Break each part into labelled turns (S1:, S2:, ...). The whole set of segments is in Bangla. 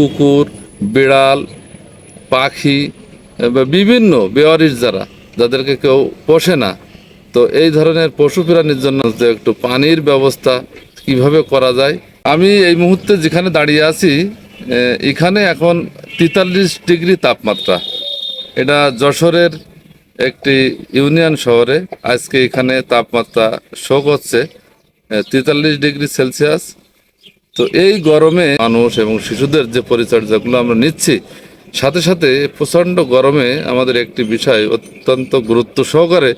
S1: কুকুর, বিড়াল, পাখি বিভিন্ন বেওয়ারিশ যারা, যাদেরকে কেউ পোষে না, তো এই ধরনের পশু প্রাণীর জন্য একটু পানির ব্যবস্থা কীভাবে করা যায়, আমি এই মুহূর্তে যেখানে দাঁড়িয়ে আছি এখানে এখন তেতাল্লিশ ডিগ্রি তাপমাত্রা। এটা যশোরের একটি ইউনিয়ন শহরে, আজকে এখানে তাপমাত্রা শোক হচ্ছে তেতাল্লিশ ডিগ্রি সেলসিয়াস। তো এই গরমে মানুষ এবং শিশুদের যে পরিচর্যাগুলো আমরা নিচ্ছি, সাথে সাথে প্রচণ্ড গরমে আমাদের একটি বিষয় অত্যন্ত গুরুত্ব সহকারে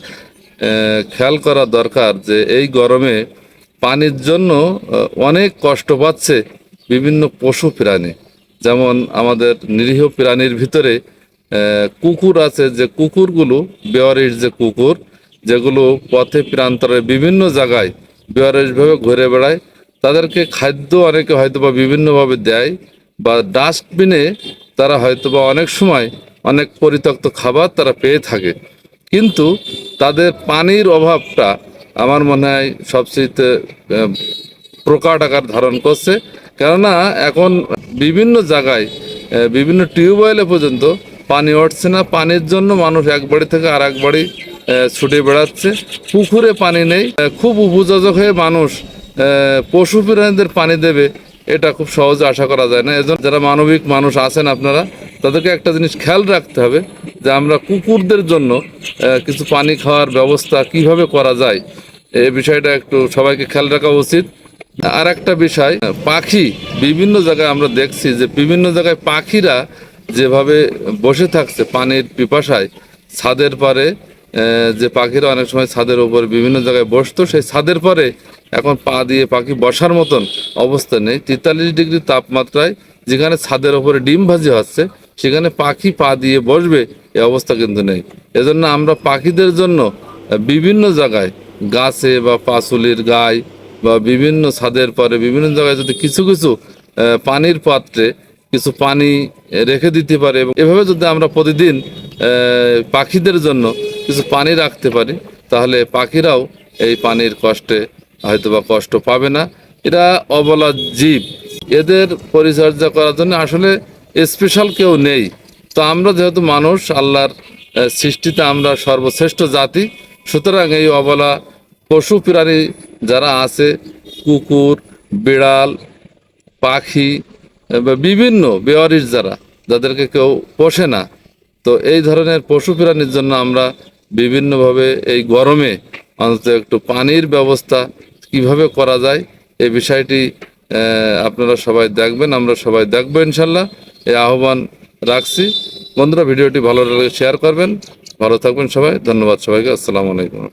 S1: খেয়াল করা দরকার যে এই গরমে পানির জন্য অনেক কষ্ট পাচ্ছে বিভিন্ন পশু প্রাণী। যেমন আমাদের নিরীহ প্রাণীর ভিতরে কুকুর আছে যে কুকুরগুলো বেওয়ারিশ যে কুকুর, যেগুলো পথে প্রান্তরে বিভিন্ন জায়গায় বেওয়ারিশভাবে ঘুরে বেড়ায়। তাদেরকে খাদ্য অনেকে হয়তো বা বিভিন্নভাবে দেয় বা ডাস্টবিনে তারা হয়তো বা অনেক সময় অনেক পরিত্যক্ত খাবার তারা পেয়ে থাকে। কিন্তু তাদের পানির অভাবটা আমার মনে হয় সবচেয়ে প্রকাট আকার ধারণ করছে। কেননা এখন বিভিন্ন জায়গায় বিভিন্ন টিউবওয়েলে পর্যন্ত পানি উঠছে না। পানির জন্য মানুষ এক বাড়ি থেকে আর এক বাড়ি ছুটে বেড়াচ্ছে। পুকুরে পানি নেই। খুব উপযোজক হয়ে মানুষ পশু প্রাণীদের পানি দেবে, এটা খুব সহজে আশা করা যায় না। এজন্য যারা মানবিক মানুষ আছেন আপনারা, তাদেরকে একটা জিনিস খেয়াল রাখতে হবে যে আমরা কুকুরদের জন্য কিছু পানি খাওয়ার ব্যবস্থা কীভাবে করা যায় এই বিষয়টা একটু সবাইকে খেয়াল রাখা উচিত। আর একটা বিষয়, পাখি, বিভিন্ন জায়গায় আমরা দেখছি যে বিভিন্ন জায়গায় পাখিরা যেভাবে বসে থাকছে পানির পিপাসায়, ছাদের পারে যে পাখিরা অনেক সময় ছাদের উপর বিভিন্ন জায়গায় বসতো, সেই ছাদের পরে এখন পা দিয়ে পাখি বসার মতন অবস্থা নেই। তেতাল্লিশ ডিগ্রি তাপমাত্রায় যেখানে ছাদের ওপরে ডিম ভাজি হচ্ছে, সেখানে পাখি পা দিয়ে বসবে, এ অবস্থা কিন্তু নেই। এজন্য আমরা পাখিদের জন্য বিভিন্ন জায়গায় গাছে বা পাঁচুলির গায়ে বা বিভিন্ন ছাদের পরে বিভিন্ন জায়গায় যদি কিছু কিছু পানির পাত্রে কিছু পানি রেখে দিতে পারে, এবং এভাবে যদি আমরা প্রতিদিন পাখিদের জন্য কিছু পানি রাখতে পারি, তাহলে পাখিরাও এই পানির কষ্টে হয়তোবা কষ্ট পাবে না। এরা অবলা জীব, এদের পরিচর্যা করার জন্য আসলে স্পেশাল কেউ নেই। তো আমরা যেহেতু মানুষ, আল্লাহর সৃষ্টিতে আমরা সর্বশ্রেষ্ঠ জাতি, সুতরাং এই অবলা পশু প্রাণী যারা আছে, কুকুর, বিড়াল, পাখি বা বিভিন্ন বেওয়ারিশ যারা, যাদেরকে কেউ পোষে না, তো এই ধরনের পশু প্রাণীর জন্য আমরা বিভিন্নভাবে এই গরমে অন্তত একটু পানির ব্যবস্থা কীভাবে করা যায় এই বিষয়টি আপনারা সবাই দেখবেন, আমরা সবাই দেখব ইনশাল্লাহ। এই আহ্বান রাখছি। বন্ধুরা, ভিডিওটি ভালো শেয়ার করবেন। ভালো থাকবেন সবাই। ধন্যবাদ সবাইকে। আসসালামু আলাইকুম।